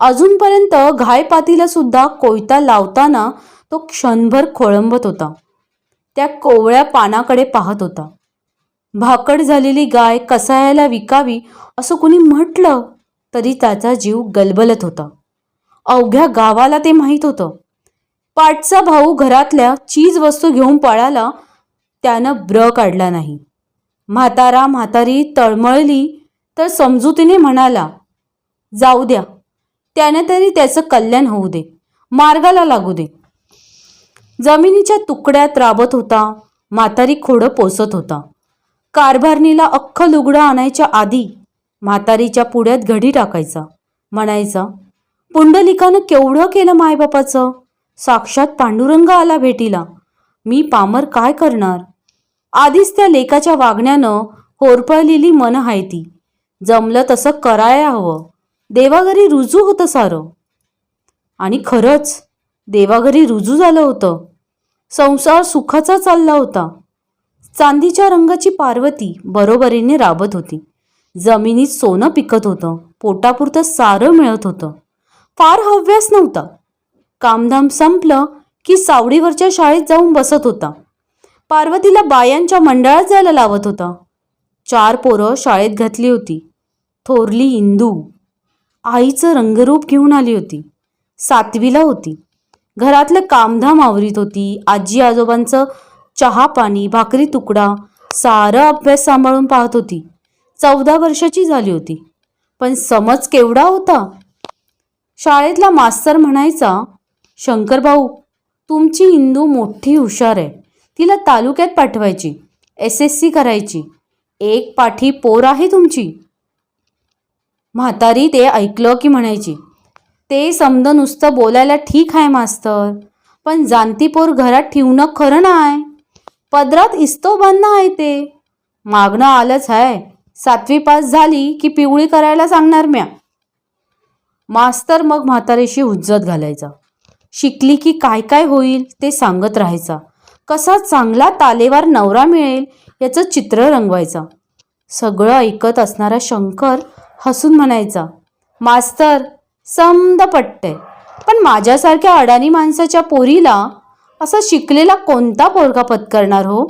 अजूनपर्यंत घायपातीला सुद्धा कोयता लावताना तो क्षणभर खोळंबत होता. त्या कोवळ्या पानाकडे पाहत होता. भाकड झालेली गाय कसायाला विकावी असं कुणी म्हटलं तरी त्याचा जीव गलबलत होता. अवघ्या गावाला ते माहीत होतं. पाटचा भाऊ घरातल्या चीज वस्तू घेऊन पळाला त्यानं ब्र काढला नाही. म्हातारा म्हातारी तळमळली तर समजुतीने म्हणाला जाऊ द्या त्याने तरी त्याचं कल्याण होऊ दे मार्गाला लागू दे. जमिनीच्या तुकड्यात राबत होता म्हातारी खोडं पोसत होता. कारभारणीला अख्ख लुगडं आणायच्या आधी म्हातारीच्या पुढ्यात घडी टाकायचा. म्हणायचा पुंडलिकानं केवढं केलं मायबापाचं? साक्षात पांडुरंग आला भेटीला. मी पामर काय करणार? आधीच त्या लेकाच्या वागण्यानं होरपळलेली मन आहे ती जमलं तसं करायला हवं. देवाघरी रुजू होतं सारं. आणि खरंच देवाघरी रुजू झालं होतं. संसार सुखाचा चालला होता. चांदीच्या रंगाची पार्वती बरोबरीने राबत होती. जमिनीत सोनं पिकत होतं. पोटापुरतं सारं मिळत होतं. फार हव्यास नव्हता. कामधाम संपलं की सावडीवरच्या शाळेत जाऊन बसत होता. पार्वतीला बायांच्या मंडळात जायला लावत होता. चार पोरं शाळेत घातली होती. थोरली इंदू. आईचं रंगरूप घेऊन आली होती. सातवीला होती. घरातलं कामधाम आवरीत होती. आजी आजोबांचं चहा पाणी भाकरी तुकडा सारं अभ्यास सांभाळून पाहत होती. चौदा वर्षाची झाली होती. पण समज केवढा होता? शाळेतला मास्तर म्हणायचा शंकरभाऊ तुमची हिंदू मोठी हुशार आहे. तिला तालुक्यात पाठवायची एस एस सी करायची. एक पाठी पोर आहे तुमची. म्हातारी ते ऐकलं की म्हणायची ते समद नुसतं बोलायला ठीक आहे मास्तर पण जाणतीपोर घरात ठेवणं खरं नाही पदरात इस्तो बांधणं आहे ते. मागणं आलंच आहे सातवी पास झाली की पिवळी करायला सांगणार म्या. मास्तर मग म्हातारीशी हुज्जत घालायचा. शिकली की काय काय होईल ते सांगत राहायचा. कसा चांगला तालेवार नवरा मिळेल याचं चित्र रंगवायचा. सगळं ऐकत असणारा शंकर हसून म्हणायचा मास्तर समद पटतंय पण माझ्यासारख्या अडाणी माणसाच्या पोरीला असा शिकलेला कोणता पोरगा पत्करणार हो?